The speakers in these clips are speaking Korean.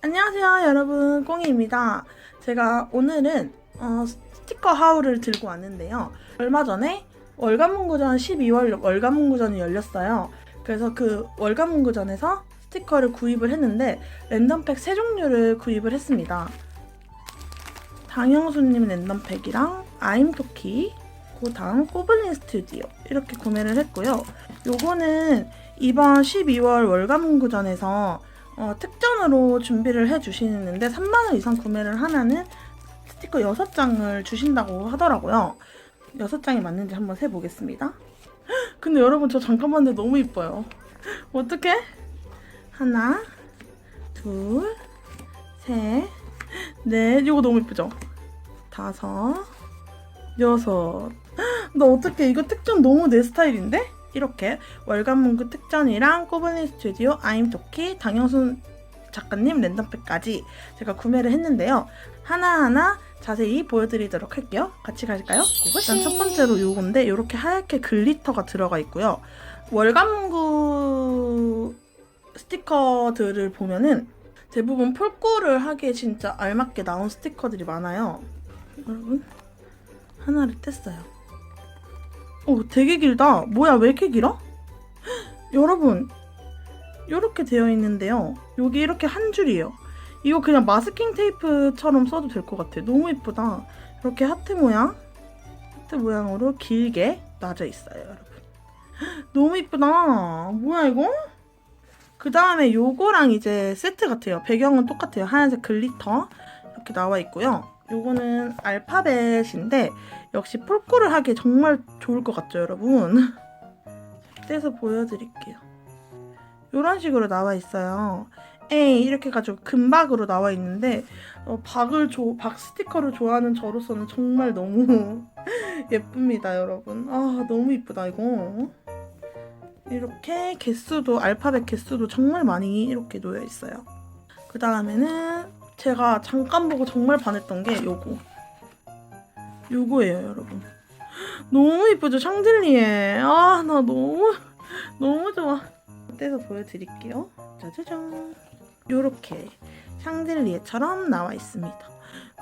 안녕하세요 여러분. 꽁이입니다. 제가 오늘은 어, 스티커 하울을 들고 왔는데요. 얼마 전에 월간문구전 12월 월간문구전이 열렸어요. 그래서 그 월간문구전에서 스티커를 구입을 했는데 랜덤팩 3종류를 구입을 했습니다. 당영수님 랜덤팩이랑 아임토키 그 다음 꼬블린 스튜디오 이렇게 구매를 했고요. 요거는 이번 12월 월간문구전에서 어, 특전으로 준비를 해주시는데 3만원 이상 구매를 하면은 스티커 6장을 주신다고 하더라고요. 6장이 맞는지 한번 세보겠습니다. 근데 여러분 저 잠깐 봤는데 너무 이뻐요. 어떡해? 하나, 둘, 셋, 넷. 이거 너무 이쁘죠? 다섯, 여섯. 나 어떡해. 이거 특전 너무 내 스타일인데? 이렇게 월간 문구 특전이랑 꼬블린 스튜디오, 아임 토키, 당영순 작가님 랜덤팩까지 제가 구매를 했는데요. 하나하나 자세히 보여드리도록 할게요. 같이 갈까요? 일단 첫 번째로 요건데 이렇게 하얗게 글리터가 들어가 있고요. 월간문구 스티커들을 보면은 대부분 폴꾸를 하기에 진짜 알맞게 나온 스티커들이 많아요. 여러분 하나를 뗐어요. 오, 되게 길다. 뭐야, 왜 이렇게 길어? 여러분, 이렇게 되어 있는데요. 여기 이렇게 한 줄이에요. 이거 그냥 마스킹 테이프처럼 써도 될 것 같아요. 너무 예쁘다. 이렇게 하트 모양, 하트 모양으로 길게 놔져 있어요, 여러분. 너무 예쁘다. 뭐야, 이거? 그 다음에 요거랑 이제 세트 같아요. 배경은 똑같아요. 하얀색 글리터 이렇게 나와 있고요. 요거는 알파벳인데 역시 폴꾸를 하기에 정말 좋을 것 같죠, 여러분? 떼서 보여드릴게요. 이런 식으로 나와 있어요. 에이 이렇게 가지고 금박으로 나와 있는데 어, 박을 조, 박 스티커를 좋아하는 저로서는 정말 너무 예쁩니다, 여러분. 아 너무 이쁘다 이거. 이렇게 개수도 알파벳 개수도 정말 많이 이렇게 놓여 있어요. 그 다음에는 제가 잠깐 보고 정말 반했던 게 요거. 요거예요, 여러분. 너무 이쁘죠? 샹들리에. 아, 나 너무, 너무 좋아. 떼서 보여드릴게요. 짜자잔. 요렇게 샹들리에처럼 나와 있습니다.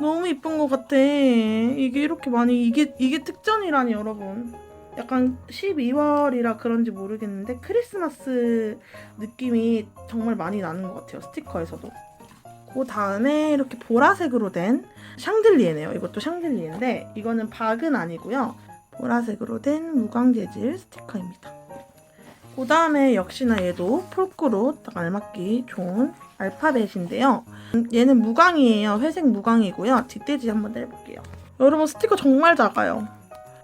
너무 이쁜 것 같아. 이게 이렇게 많이, 이게, 이게 특전이라니, 여러분. 약간 12월이라 그런지 모르겠는데 크리스마스 느낌이 정말 많이 나는 것 같아요. 스티커에서도. 그 다음에 이렇게 보라색으로 된 샹들리에네요. 이것도 샹들리에인데 이거는 박은 아니고요. 보라색으로 된 무광 재질 스티커입니다. 그 다음에 역시나 얘도 폴크로 딱 알맞기 좋은 알파벳인데요. 얘는 무광이에요. 회색 무광이고요. 뒷돼지 한번 내볼게요. 여러분 스티커 정말 작아요.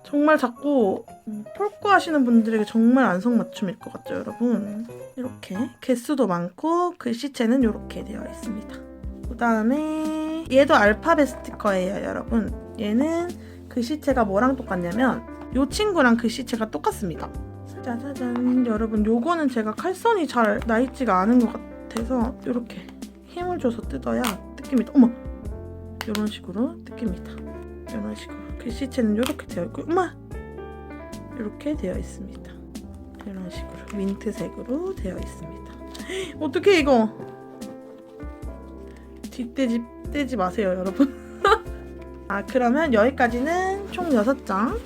정말 작고 음, 폴크 하시는 분들에게 정말 안성맞춤일 것 같죠, 여러분? 이렇게 개수도 많고 글씨체는 이렇게 되어 있습니다. 그 다음에 얘도 알파벳 스티커예요, 여러분. 얘는 글씨체가 뭐랑 똑같냐면 이 친구랑 글씨체가 똑같습니다. 짜자잔, 여러분 요거는 제가 칼선이 잘 나있지가 않은 것 같아 서 이렇게 힘을 줘서 뜯어야 뜯깁니다. 어머! 이런 식으로 뜯깁니다. 이런 식으로. 글씨체는 이렇게 되어 있고, 엄마! 이렇게 되어 있습니다. 이런 식으로 민트색으로 되어 있습니다. 어떻게 이거? 뒷떼지 떼지 마세요, 여러분. 아, 그러면 여기까지는 총 6장.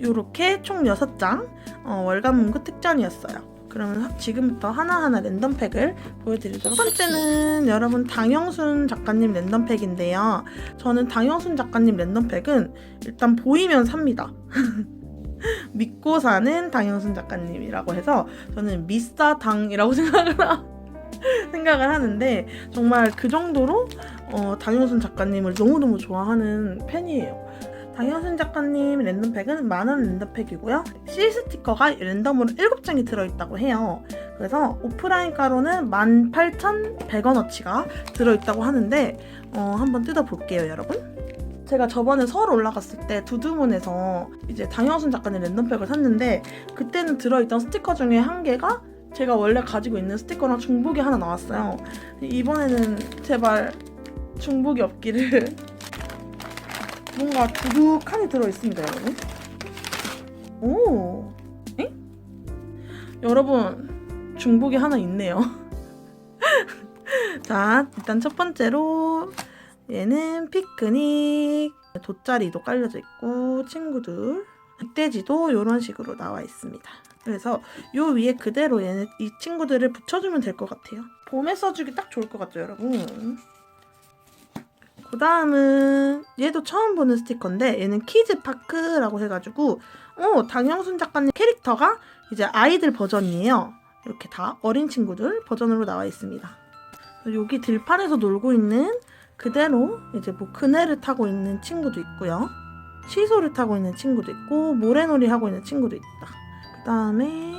요렇게 총 6장 어, 월간 문구 특전이었어요. 그러면 지금부터 하나하나 랜덤팩을 보여드리도록 첫 번째는 여러분 당영순 작가님 랜덤팩인데요. 저는 당영순 작가님 랜덤팩은 일단 보이면 삽니다. 믿고 사는 당영순 작가님이라고 해서 저는 미스터 당이라고 생각을 하, 생각을 하는데 정말 그 정도로 어, 당영순 작가님을 너무너무 좋아하는 팬이에요. 당영순 작가님 랜덤팩은 만원 랜덤팩이고요. 실 스티커가 랜덤으로 7장이 들어있다고 해요. 그래서 오프라인 가로는 18,100원어치가 들어있다고 하는데 어, 한번 뜯어볼게요, 여러분. 제가 저번에 서울 올라갔을 때 두두문에서 이제 당영순 작가님 랜덤팩을 샀는데 그때는 들어있던 스티커 중에 한 개가 제가 원래 가지고 있는 스티커랑 중복이 하나 나왔어요. 이번에는 제발 중복이 없기를 뭔가 두둑하게 들어있습니다, 여러분. 오, 에? 여러분 중복이 하나 있네요. 자, 일단 첫 번째로 얘는 피크닉 돗자리도 깔려져 있고 친구들 늑대지도 이런 식으로 나와 있습니다. 그래서 요 위에 그대로 얘는 이 친구들을 붙여주면 될 것 같아요. 봄에 써주기 딱 좋을 것 같죠, 여러분? 그 다음은 얘도 처음 보는 스티커인데 얘는 키즈파크라고 해가지고 어 당영순 작가님 캐릭터가 이제 아이들 버전이에요. 이렇게 다 어린 친구들 버전으로 나와 있습니다. 여기 들판에서 놀고 있는 그대로 이제 뭐 그네를 타고 있는 친구도 있고요. 시소를 타고 있는 친구도 있고 모래놀이 하고 있는 친구도 있다. 그 다음에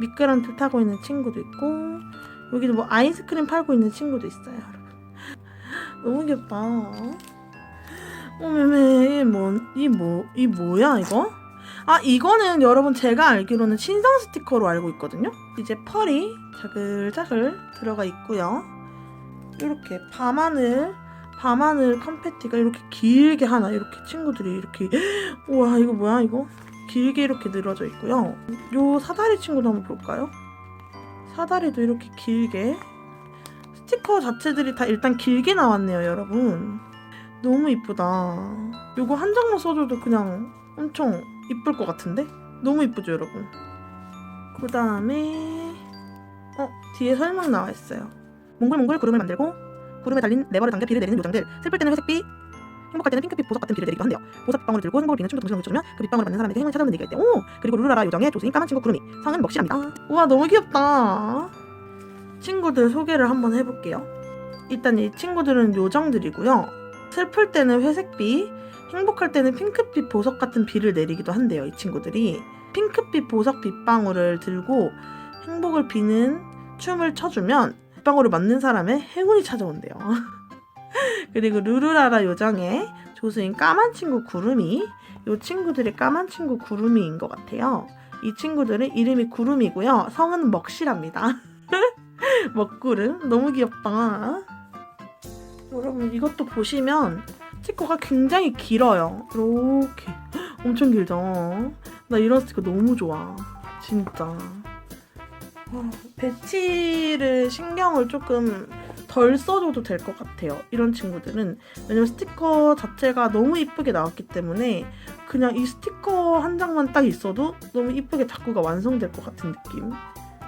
미끄럼틀 타고 있는 친구도 있고 여기도 뭐 아이스크림 팔고 있는 친구도 있어요. 너무 귀엽다. 어메메 뭐이 뭐이 뭐야 이거? 아 이거는 여러분 제가 알기로는 신상 스티커로 알고 있거든요. 이제 펄이 자글자글 들어가 있고요. 이렇게 밤하늘 밤하늘 컴패티가 이렇게 길게 하나 이렇게 친구들이 이렇게 우와 이거 뭐야 이거 길게 이렇게 늘어져 있고요. 요 사다리 친구도 한번 볼까요? 사다리도 이렇게 길게 스티커 자체들이 다 일단 길게 나왔네요, 여러분. 너무 이쁘다. 요거 한 장만 써줘도 그냥 엄청 이쁠 것 같은데? 너무 이쁘죠, 여러분? 그 다음에 어 뒤에 설명 나와 있어요. 몽글몽글 구름을 만들고 구름에 달린 레버를 당겨 비를 내리는 요정들 슬플 때는 회색빛 행복할 때는 핑크빛 보석 같은 비를 내리기도 한대요 보석 빗방울을 들고 행복을 비는 친구 동시에 붙여주면 그 빗방울을 맞는 사람에게 행운을 찾아오는 얘기가 있대요 오! 그리고 루라라 요정의 조수인 까만 친구 구름이 성은 먹실합니다 우와 너무 귀엽다 친구들 소개를 한번 해볼게요 일단 이 친구들은 요정들이고요 슬플 때는 회색빛 행복할 때는 핑크빛 보석 같은 비를 내리기도 한대요 이 친구들이 핑크빛 보석 빗방울을 들고 행복을 비는 춤을 춰주면 빗방울을 맞는 사람의 행운이 찾아온대요. 그리고 루루라라 요정의 조수인 까만 친구 구름이 이 친구들이 까만 친구 구름이인 것 같아요. 이 친구들은 이름이 구름이고요. 성은 먹실합니다. 먹구름 너무 귀엽다. 여러분 이것도 보시면 스티커가 굉장히 길어요. 이렇게 엄청 길죠. 나 이런 스티커 너무 좋아. 진짜. 어, 배치를 신경을 조금 덜 써줘도 될 것 같아요. 이런 친구들은. 왜냐면 스티커 자체가 너무 이쁘게 나왔기 때문에 그냥 이 스티커 한 장만 딱 있어도 너무 이쁘게 자꾸가 완성될 것 같은 느낌.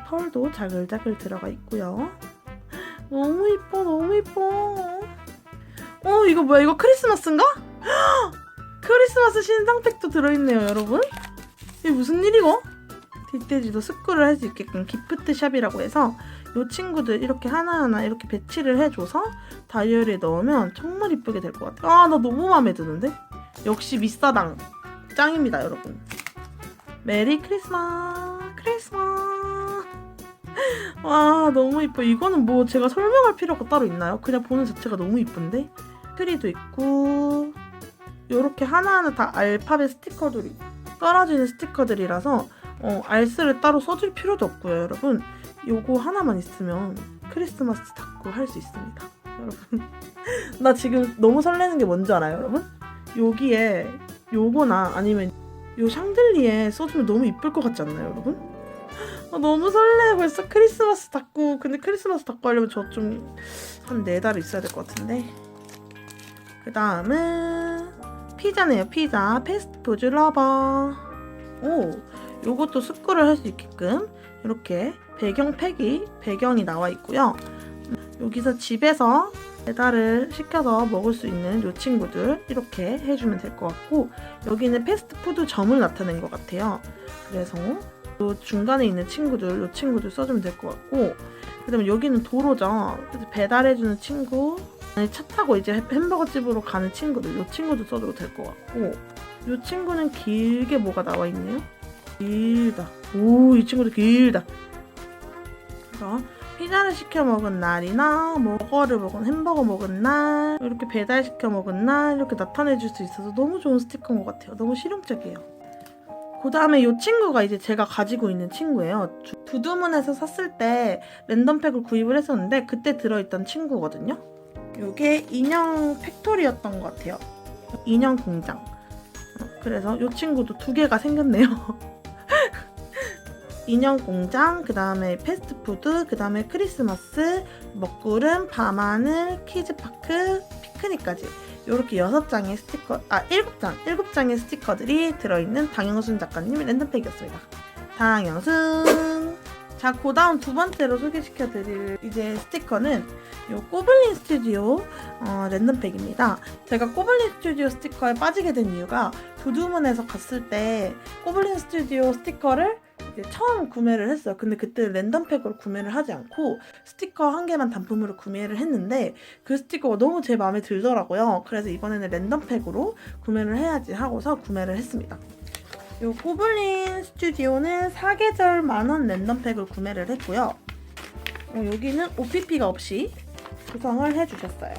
펄도 자글자글 들어가 있고요. 너무 이뻐, 너무 이뻐. 어, 이거 뭐야? 이거 크리스마스인가? 크리스마스 신상팩도 들어있네요, 여러분. 이게 무슨 일이고? 뒷돼지도 스크를 할수 있게끔 기프트 샵이라고 해서 이 친구들 이렇게 하나하나 이렇게 배치를 해줘서 다이어리에 넣으면 정말 이쁘게 될 것 같아요. 아, 나 너무 마음에 드는데? 역시 미사당 짱입니다, 여러분. 메리 크리스마스. 와, 너무 이뻐. 이거는 뭐 제가 설명할 필요가 따로 있나요? 그냥 보는 자체가 너무 이쁜데? 트리도 있고, 이렇게 하나하나 다 알파벳 스티커들이 떨어지는 스티커들이라서 어, 알스를 따로 써줄 필요도 없고요, 여러분. 요거 하나만 있으면 크리스마스 닫고 할 수 있습니다. 여러분. 나 지금 너무 설레는 게 뭔지 알아요, 여러분? 여기에 요거나 아니면 요 샹들리에 써주면 너무 이쁠 것 같지 않나요, 여러분? 아, 너무 설레. 벌써 크리스마스 닫고. 근데 크리스마스 닫고 하려면 저 좀 한 네 달 있어야 될 것 같은데. 그 다음은 피자네요, 피자. 패스트푸드 러버. 오, 요것도 스크를 할수 있게끔 이렇게 배경 팩이 배경이 나와 있고요. 여기서 집에서 배달을 시켜서 먹을 수 있는 요 친구들 이렇게 해주면 될 것 같고 여기는 패스트푸드 점을 나타낸 것 같아요. 그래서 요 중간에 있는 친구들 요 친구들 써주면 될 것 같고 그 다음에 여기는 도로죠. 그래서 배달해주는 친구 아니, 차 타고 이제 햄버거 집으로 가는 친구들 요 친구도 써줘도 될 것 같고 요 친구는 길게 뭐가 나와 있네요. 길다. 오, 이 친구도 길다. 자, 피자를 시켜 먹은 날이나 뭐 버거를 먹은 햄버거 먹은 날 이렇게 배달 시켜 먹은 날 이렇게 나타내 줄 수 있어서 너무 좋은 스티커인 것 같아요. 너무 실용적이에요. 그 다음에 이 친구가 이제 제가 가지고 있는 친구예요. 두- 두두문에서 샀을 때 랜덤팩을 구입을 했었는데 그때 들어있던 친구거든요. 이게 인형 팩토리였던 것 같아요. 인형 공장. 어, 그래서 이 친구도 두 개가 생겼네요. 인형 공장, 그 다음에 패스트푸드, 그 다음에 크리스마스, 먹구름, 밤하늘, 키즈파크, 피크닉까지 이렇게 여섯 장의 스티커, 아 일곱 장, 일곱 장의 스티커들이 들어있는 당영순 작가님 랜덤팩이었습니다. 당영순. 자, 그 다음 두 번째로 소개시켜드릴 이제 스티커는 요 꼬블린 스튜디오 어, 랜덤팩입니다. 제가 꼬블린 스튜디오 스티커에 빠지게 된 이유가 두두문에서 갔을 때 꼬블린 스튜디오 스티커를 처음 구매를 했어요. 근데 그때 랜덤팩으로 구매를 하지 않고 스티커 한 개만 단품으로 구매를 했는데 그 스티커가 너무 제 마음에 들더라고요. 그래서 이번에는 랜덤팩으로 구매를 해야지 하고서 구매를 했습니다. 요 고블린 스튜디오는 사계절 만원 랜덤팩을 구매를 했고요. 어, 여기는 OPP가 없이 구성을 해주셨어요.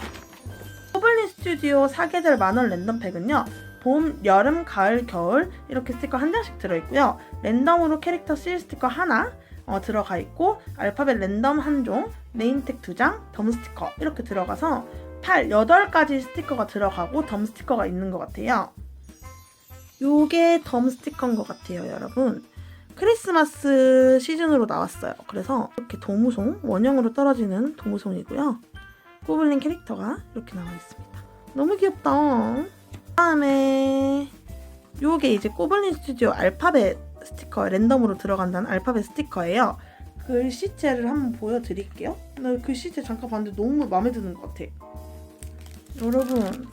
고블린 스튜디오 사계절 만원 랜덤팩은요. 봄, 여름, 가을, 겨울 이렇게 스티커 한 장씩 들어있고요. 랜덤으로 캐릭터 실 스티커 하나 어, 들어가 있고 알파벳 랜덤 한 종, 네임택 두 장, 덤 스티커 이렇게 들어가서 8, 8가지 스티커가 들어가고 덤 스티커가 있는 것 같아요. 요게 덤 스티커인 것 같아요, 여러분. 크리스마스 시즌으로 나왔어요. 그래서 이렇게 도무송, 원형으로 떨어지는 도무송이고요. 고블린 캐릭터가 이렇게 나와 있습니다. 너무 귀엽다. 다음에 요게 이제 꼬블린 스튜디오 알파벳 스티커 랜덤으로 들어간다는 알파벳 스티커예요. 글씨체를 한번 보여드릴게요. 나 글씨체 잠깐 봤는데 너무 마음에 드는 것 같아. 여러분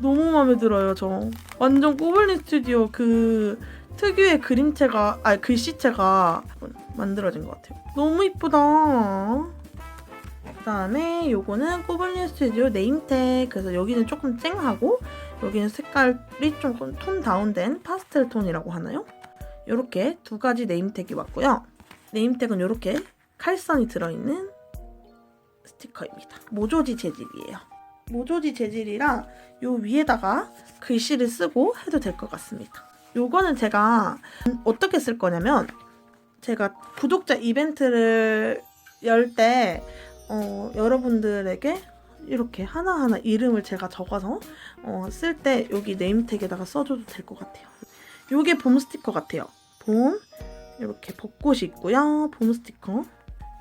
너무 마음에 들어요 저. 완전 꼬블린 스튜디오 그 특유의 그림체가 아 글씨체가 만들어진 것 같아요. 너무 이쁘다. 그다음에 요거는 꼬블린 스튜디오 네임택 그래서 여기는 조금 쨍하고 여기는 색깔이 조금 톤 다운된 파스텔 톤이라고 하나요? 이렇게 두 가지 네임택이 왔고요. 네임택은 이렇게 칼선이 들어있는 스티커입니다. 모조지 재질이에요. 모조지 재질이라 요 위에다가 글씨를 쓰고 해도 될 것 같습니다. 요거는 제가 어떻게 쓸 거냐면 제가 구독자 이벤트를 열때 어, 여러분들에게 이렇게 하나하나 이름을 제가 적어서 어, 쓸 때 여기 네임택에다가 써줘도 될 것 같아요. 요게 봄 스티커 같아요. 봄 이렇게 벚꽃이 있고요. 봄 스티커.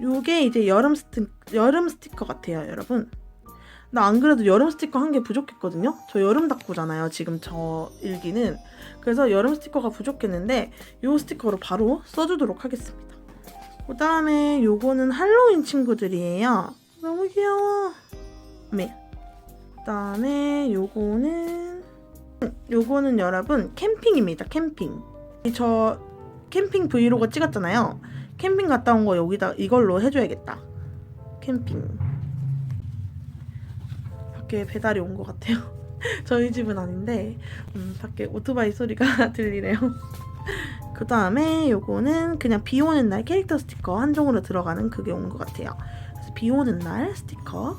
요게 이제 여름 스티 여름 스티커 같아요, 여러분. 나 안 그래도 여름 스티커 한 개 부족했거든요. 저 여름 닭구잖아요. 지금 저 일기는. 그래서 여름 스티커가 부족했는데 요 스티커로 바로 써주도록 하겠습니다. 그 다음에 요거는 할로윈 친구들이에요. 너무 귀여워. 네. 그 다음에 요거는 요거는 여러분 캠핑입니다. 캠핑. 저 캠핑 브이로그 찍었잖아요. 캠핑 갔다 온 거 여기다 이걸로 해줘야겠다. 캠핑. 밖에 배달이 온 것 같아요. 저희 집은 아닌데 음, 밖에 오토바이 소리가 들리네요. 그 다음에 요거는 그냥 비 오는 날 캐릭터 스티커 한 종으로 들어가는 그게 온 것 같아요. 그래서 비 오는 날 스티커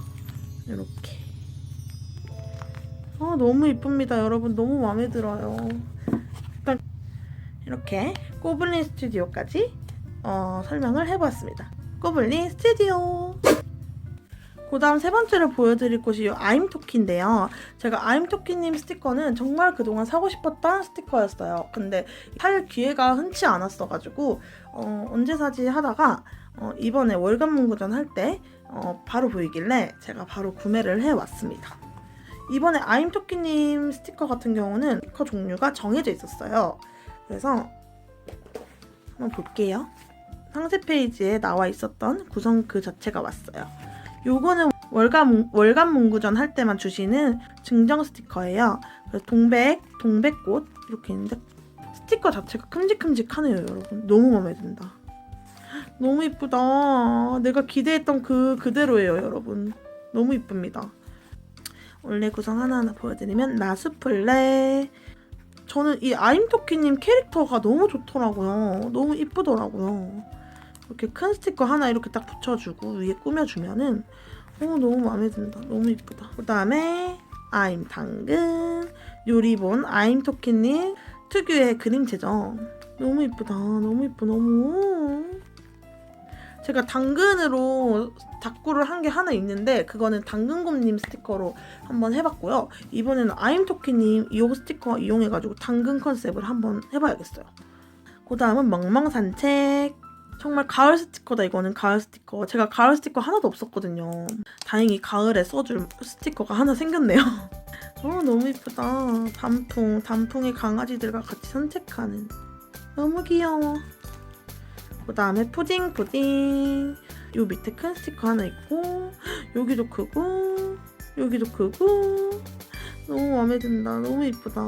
이렇게. 아 너무 이쁩니다, 여러분. 너무 마음에 들어요. 일단 이렇게 꼬블린 스튜디오까지 어, 설명을 해보았습니다. 꼬블린 스튜디오. 그 다음 세 번째로 보여드릴 곳이 요 아임토키인데요. 제가 아임토키님 스티커는 정말 그동안 사고 싶었던 스티커였어요. 근데 살 기회가 흔치 않았어가지고 어, 언제 사지 하다가 어, 이번에 월간 문구전 할때 어, 바로 보이길래 제가 바로 구매를 해왔습니다. 이번에 아임토끼님 스티커 같은 경우는 스티커 종류가 정해져 있었어요. 그래서 한번 볼게요. 상세 페이지에 나와 있었던 구성 그 자체가 왔어요. 요거는 월간, 월간 문구전 할 때만 주시는 증정 스티커예요. 동백, 동백꽃 이렇게 있는데 스티커 자체가 큼직큼직하네요, 여러분. 너무 마음에 든다. 너무 이쁘다. 내가 기대했던 그 그대로예요, 여러분. 너무 이쁩니다. 원래 구성 하나하나 보여드리면 라스플레. 저는 이 아임토끼님 캐릭터가 너무 좋더라고요. 너무 이쁘더라고요. 이렇게 큰 스티커 하나 이렇게 딱 붙여주고 위에 꾸며주면은 어 너무 마음에 든다. 너무 이쁘다. 그 다음에 아임 당근 요리본 아임 토끼님 특유의 그림체죠. 너무 이쁘다. 너무 이뻐. 너무. 제가 당근으로 다꾸를 한 게 하나 있는데 그거는 당근곰님 스티커로 한번 해봤고요. 이번에는 아임토끼님 이 스티커 이용해가지고 당근 컨셉을 한번 해봐야겠어요. 그 다음은 멍멍 산책. 정말 가을 스티커다 이거는 가을 스티커. 제가 가을 스티커 하나도 없었거든요. 다행히 가을에 써줄 스티커가 하나 생겼네요. 어 너무 이쁘다. 단풍, 단풍의 강아지들과 같이 산책하는. 너무 귀여워. 그 다음에 푸딩 푸딩. 요 밑에 큰 스티커 하나 있고 여기도 크고 여기도 크고 너무 마음에 든다. 너무 이쁘다.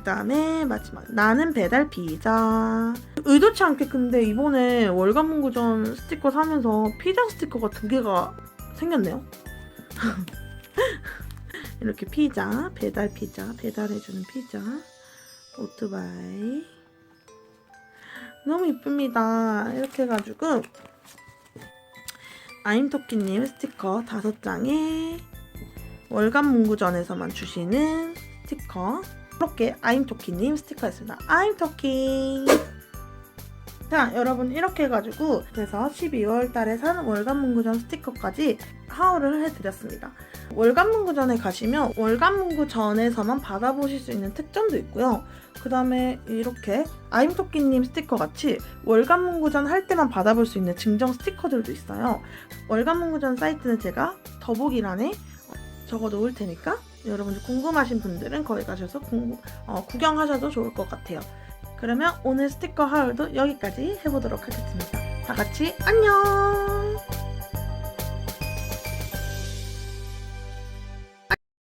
그 다음에 마지막 나는 배달 피자. 의도치 않게 근데 이번에 월간 문구점 스티커 사면서 피자 스티커가 두 개가 생겼네요. 이렇게 피자, 배달 피자, 배달해주는 피자, 오토바이. 너무 이쁩니다. 이렇게 해가지고 아임토끼님 스티커 다섯 장에 월간 문구전에서만 주시는 스티커 이렇게 아임토끼님 스티커였습니다. 아임토끼 자 여러분 이렇게 해가지고 그래서 12월 달에 산 월간 문구전 스티커까지 하울을 해드렸습니다. 월간 문구전에 가시면 월간 문구전에서만 받아보실 수 있는 특전도 있고요. 그 다음에 이렇게 아임토끼님 스티커 같이 월간 문구전 할 때만 받아볼 수 있는 증정 스티커들도 있어요. 월간 문구전 사이트는 제가 더보기란에 적어 놓을 테니까 여러분들 궁금하신 분들은 거기 가셔서 궁- 어, 구경하셔도 좋을 것 같아요. 그러면 오늘 스티커 하울도 여기까지 해보도록 하겠습니다. 다 같이 안녕!